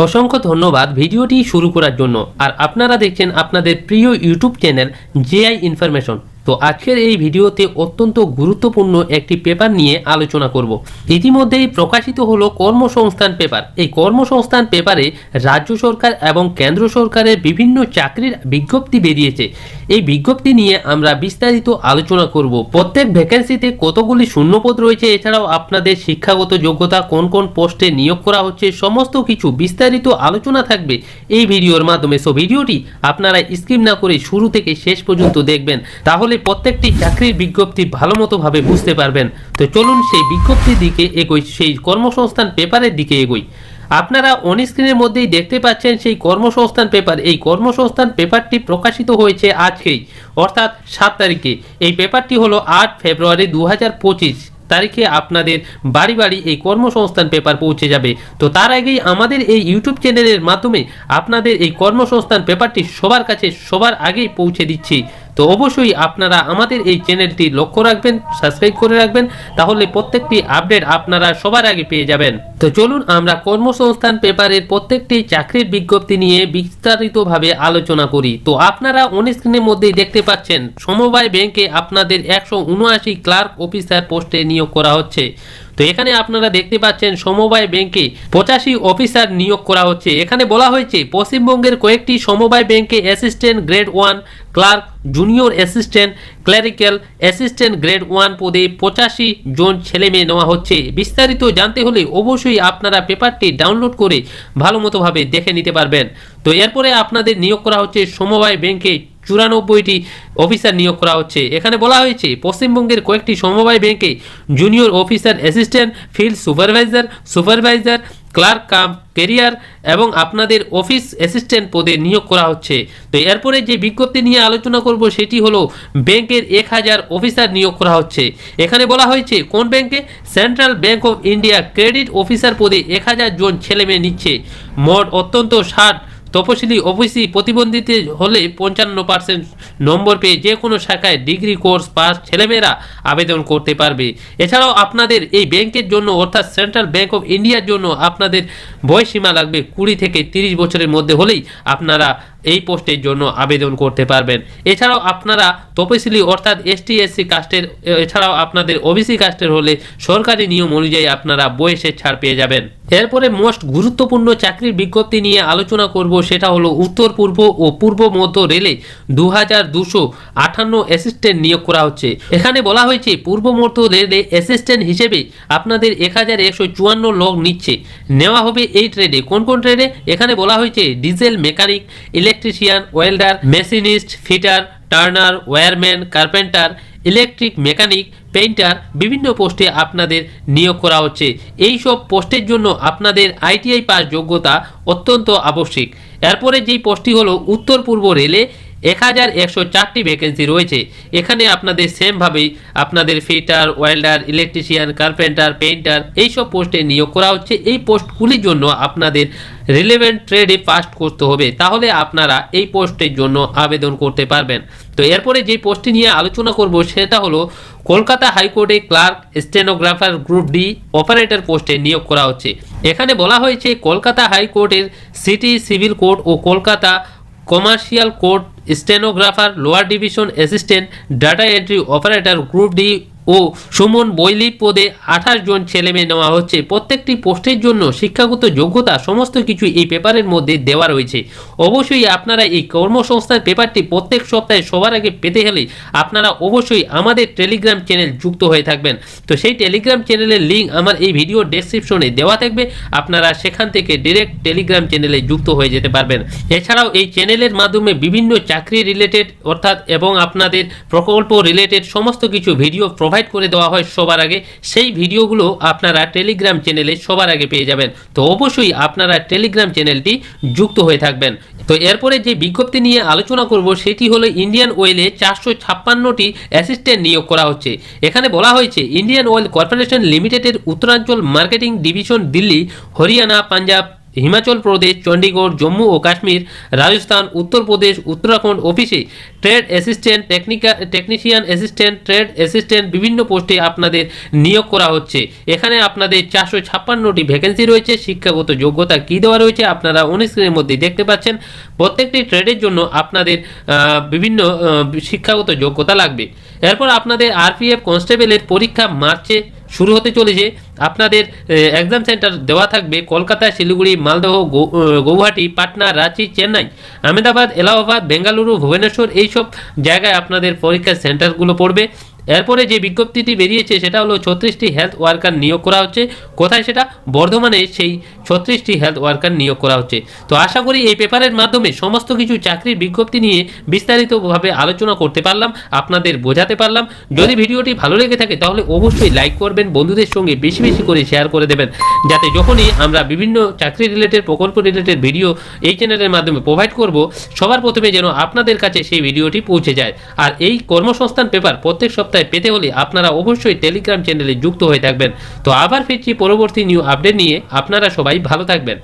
অসংখ্য ধন্যবাদ ভিডিওটি শুরু করার জন্য। আর আপনারা দেখছেন আপনাদের প্রিয় ইউটিউব চ্যানেল জেআই ইনফরমেশন তো আজকের এই ভিডিওতে অত্যন্ত গুরুত্বপূর্ণ একটি পেপার নিয়ে আলোচনা করব। ইতিমধ্যেই প্রকাশিত হলো কর্মসংস্থান পেপার। এই কর্মসংস্থান পেপারে রাজ্য সরকার এবং কেন্দ্র সরকারের বিভিন্ন চাকরির বিজ্ঞপ্তি বেরিয়েছে। এই বিজ্ঞপ্তি নিয়ে আমরা বিস্তারিত আলোচনা করব। প্রত্যেক ভ্যাকেন্সিতে কতগুলি শূন্যপদ রয়েছে এছাড়াও আপনাদের শিক্ষাগত যোগ্যতা, কোন কোন পোস্টে নিয়োগ করা হচ্ছে, সমস্ত কিছু বিস্তারিত আলোচনা থাকবে এই ভিডিওর মাধ্যমে। সো ভিডিওটি আপনারা স্কিপ না করে শুরু থেকে শেষ পর্যন্ত দেখবেন। তাহলে প্রত্যেকটি চাকরির বিজ্ঞপ্তি ভালো মতো ভাবে বুঝতে পারবেন। তো চলুন সেই বিজ্ঞপ্তির দিকে এগোই, সেই কর্মসংস্থান পেপারের দিকে এগোই। আপনারা অন স্ক্রিনের মধ্যেই দেখতে পাচ্ছেন সেই কর্মসংস্থান পেপার। এই কর্মসংস্থান পেপারটি প্রকাশিত হয়েছে আজকেই, অর্থাৎ সাত তারিখে। এই পেপারটি হলো আট ফেব্রুয়ারি দু হাজার পঁচিশ তারিখে আপনাদের বাড়ি বাড়ি এই কর্মসংস্থান পেপার পৌঁছে যাবে। তো তার আগেই আমাদের এই ইউটিউব চ্যানেলের মাধ্যমে আপনাদের এই কর্মসংস্থান পেপারটি সবার কাছে সবার আগেই পৌঁছে দিচ্ছি। তো অবশ্যই আপনারা আমাদের এই চ্যানেলটি লক্ষ্য রাখবেন, সাবস্ক্রাইব করে রাখবেন, তাহলে প্রত্যেকটি আপডেট আপনারা সবার আগে পেয়ে যাবেন। তো চলুন আমরা কর্মসংস্থান পেপারের প্রত্যেকটি চাকরির বিজ্ঞপ্তি নিয়ে বিস্তারিতভাবে আলোচনা করি। তো আপনারা অন মধ্যেই দেখতে পাচ্ছেন, সমবায় ব্যাংকে আপনাদের একশো উনআশি ক্লার্ক অফিসার পোস্টে নিয়োগ করা হচ্ছে। তো এখানে আপনারা দেখতে পাচ্ছেন, সমবায় ব্যাংকে পঁচাশি অফিসার নিয়োগ করা হচ্ছে। এখানে বলা হয়েছে, পশ্চিমবঙ্গের কয়েকটি সমবায় ব্যাংকে assistant grade one clerk, junior assistant clerical assistant grade one পদে পঁচাশি জন ছেলে মেয়ে নেওয়া হচ্ছে। বিস্তারিত জানতে হলে অবশ্যই আপনারা পেপারটি ডাউনলোড করে ভালো মতোভাবে দেখে নিতে পারবেন। তো এরপরে আপনাদের নিয়োগ করা হচ্ছে সমবায় ব্যাংকে চুরানব্বইটি অফিসার নিয়োগ করা হচ্ছে। এখানে বলা হয়েছে, পশ্চিমবঙ্গের কয়েকটি সমবায় ব্যাংকে junior officer assistant field supervisor supervisor clerk cum, career এবং আপনাদের অফিস অ্যাসিস্ট্যান্ট পদে নিয়োগ করা হচ্ছে। তো এরপরে যে বিজ্ঞপ্তি নিয়ে আলোচনা করব সেটি হলো, ব্যাংকের এক হাজার অফিসার নিয়োগ করা হচ্ছে। এখানে বলা হয়েছে, কোন ব্যাংকে? Central Bank of India credit officer পদে এক হাজার জন ছেলেমেয়ে নিচ্ছে। মোট অত্যন্ত ষাট তপশিলি ওবিসি প্রতিবন্ধীতে হলে পঞ্চান্ন পার্সেন্ট নম্বর পেয়ে যে কোনো শাখায় ডিগ্রি কোর্স পাস ছেলেমেয়েরা আবেদন করতে পারবে। এছাড়াও আপনাদের এই ব্যাংকের জন্য, অর্থাৎ সেন্ট্রাল ব্যাংক অফ ইন্ডিয়ার জন্য আপনাদের বয়সীমা লাগবে কুড়ি থেকে তিরিশ বছরের মধ্যে হলেই আপনারা এই পোস্টের জন্য আবেদন করতে পারবেন। এছাড়াও আপনারা তপশিলি অর্থাৎ এসটি এসসি কাস্টের, এছাড়াও আপনাদের ওবিসি কাস্টের হলে সরকারি নিয়ম অনুযায়ী আপনারা বয়সের ছাড় পেয়ে যাবেন। এরপরে মোস্ট গুরুত্বপূর্ণ চাকরির বিজ্ঞপ্তি নিয়ে আলোচনা করব, সেটা হলো উত্তর পূর্ব ও পূর্ব মধ্য রেলে দু হাজার দুশো আটান্ন অ্যাসিস্ট্যান্ট নিয়োগ করা হচ্ছে। এখানে বলা হয়েছে, পূর্ব মধ্য রেলে অ্যাসিস্ট্যান্ট হিসেবে আপনাদের এক হাজার একশো চুয়ান্ন লোক নিচ্ছে। নেওয়া হবে এই ট্রেডে কোন কোন ট্রেডে এখানে বলা হয়েছে diesel mechanic electrician welder machinist fitter turner wireman carpenter electric, mechanic, painter, বিভিন্ন পোস্টে আপনাদের নিয়োগ করা হচ্ছে। এই সব পোস্টের জন্য আপনাদের আইটিআই পাস যোগ্যতা অত্যন্ত আবশ্যিক। এরপরে যেই পোস্টটি হলো উত্তর পূর্ব রেলে এক হাজার একশো চারটি ভ্যাকেন্সি রয়েছে। এখানে আপনাদের সেমভাবেই আপনাদের fitter welder electrician carpenter painter এইসব পোস্টে নিয়োগ করা হচ্ছে। এই পোস্টগুলির জন্য আপনাদের রিলেভেন্ট ট্রেডে পাস করতে হবে। তাহলে আপনারা এই পোস্টের জন্য আবেদন করতে পারবেন। তো এরপরে যে পোস্টটি নিয়ে আলোচনা করব, সেটা হলো কলকাতা হাইকোর্টে clerk stenographer group D operator পোস্টে নিয়োগ করা হচ্ছে। এখানে বলা হয়েছে, কলকাতা হাইকোর্টের সিটি সিভিল কোর্ট ও Kolkata commercial court stenographer lower division assistant data entry operator group D ও সুমন বৈলি পদে আঠাশ জন ছেলেমেয়ে নেওয়া হচ্ছে। প্রত্যেকটি পোস্টের জন্য শিক্ষাগত যোগ্যতা সমস্ত কিছু এই পেপারের মধ্যে দেওয়া রয়েছে। অবশ্যই আপনারা এই কর্মসংস্থান পেপারটি প্রত্যেক সপ্তাহে সবার আগে পেতে হলে আপনারা অবশ্যই আমাদের টেলিগ্রাম চ্যানেল যুক্ত হয়ে থাকবেন। তো সেই টেলিগ্রাম চ্যানেলের লিঙ্ক আমার এই ভিডিও ডেসক্রিপশনে দেওয়া থাকবে। আপনারা সেখান থেকে ডিরেক্ট টেলিগ্রাম চ্যানেলে যুক্ত হয়ে যেতে পারবেন। এছাড়াও এই চ্যানেলের মাধ্যমে বিভিন্ন চাকরি রিলেটেড অর্থাৎ এবং আপনাদের প্রকল্প রিলেটেড সমস্ত কিছু ভিডিও প্রোভাইড করে দেওয়া হয় সবার আগে, সেই ভিডিওগুলো আপনারা টেলিগ্রাম চ্যানেলে সবার আগে পেয়ে যাবেন। তো অবশ্যই আপনারা টেলিগ্রাম চ্যানেলটি যুক্ত হয়ে থাকবেন। তো এরপরে যে বিজ্ঞপ্তি নিয়ে আলোচনা করব, সেটি হলো ইন্ডিয়ান ওয়েলে চারশো ছাপ্পান্নটি অ্যাসিস্ট্যান্ট নিয়োগ করা হচ্ছে। এখানে বলা হয়েছে ইন্ডিয়ান অয়েল কর্পোরেশন লিমিটেডের উত্তরাঞ্চল মার্কেটিং ডিভিশন দিল্লি, হরিয়ানা, পাঞ্জাব হিমাচল প্রদেশ চণ্ডীগড় জম্মু ও কাশ্মীর, রাজস্থান উত্তরপ্রদেশ উত্তরাখণ্ড অফিসে trade assistant technical technician assistant, trade assistant বিভিন্ন পোস্টে আপনাদের নিয়োগ করা হচ্ছে। এখানে আপনাদের চারশো ছাপ্পান্নটি ভ্যাকেন্সি রয়েছে, শিক্ষাগত যোগ্যতা কী দেওয়া রয়েছে আপনারা স্ক্রিনের মধ্যে দেখতে পাচ্ছেন। প্রত্যেকটি ট্রেডের জন্য আপনাদের বিভিন্ন শিক্ষাগত যোগ্যতা লাগবে। এরপর আপনাদের আরপিএফ কনস্টেবলের পরীক্ষা মার্চে শুরু হতে চলেছে। আপনাদের এক্সাম সেন্টার দেওয়া থাকবে কলকাতা, শিলিগুড়ি, মালদহ গৌহাটি, পাটনা, রাঁচি, চেন্নাই, আহমেদাবাদ, এলাহাবাদ, বেঙ্গালুরু, ভুবনেশ্বর, এইসব জায়গায় আপনাদের পরীক্ষার সেন্টারগুলো পড়বে। এরপরে যে বিজ্ঞপ্তিটি বেরিয়েছে সেটা হলো ছত্রিশটি হেলথ ওয়ার্কার নিয়োগ করা হচ্ছে। কোথায় সেটা? বর্ধমানে সেই ছত্রিশটি হেলথ ওয়ার্কার নিয়োগ করা হচ্ছে। তো আশা করি এই পেপারের মাধ্যমে সমস্ত কিছু চাকরির বিজ্ঞপ্তি নিয়ে বিস্তারিতভাবে আলোচনা করতে পারলাম, আপনাদের বোঝাতে পারলাম। যদি ভিডিওটি ভালো লেগে থাকে তাহলে অবশ্যই লাইক করবেন, বন্ধুদের সঙ্গে বেশি বেশি করে শেয়ার করে দেবেন। যাতে যখনই আমরা বিভিন্ন চাকরি রিলেটেড প্রকল্প রিলেটেড ভিডিও এই চ্যানেলের মাধ্যমে প্রোভাইড করব, সবার প্রথমে যেন আপনাদের কাছে সেই ভিডিওটি পৌঁছে যায়। আর এই কর্মসংস্থান পেপার প্রত্যেক সপ্তাহে পেতে হলে আপনারা অবশ্যই টেলিগ্রাম চ্যানেলে যুক্ত হয়ে থাকবেন। তো আবার ফিরছি পরবর্তী নিউ আপডেট নিয়ে। আপনারা সবাই ভালো থাকবেন।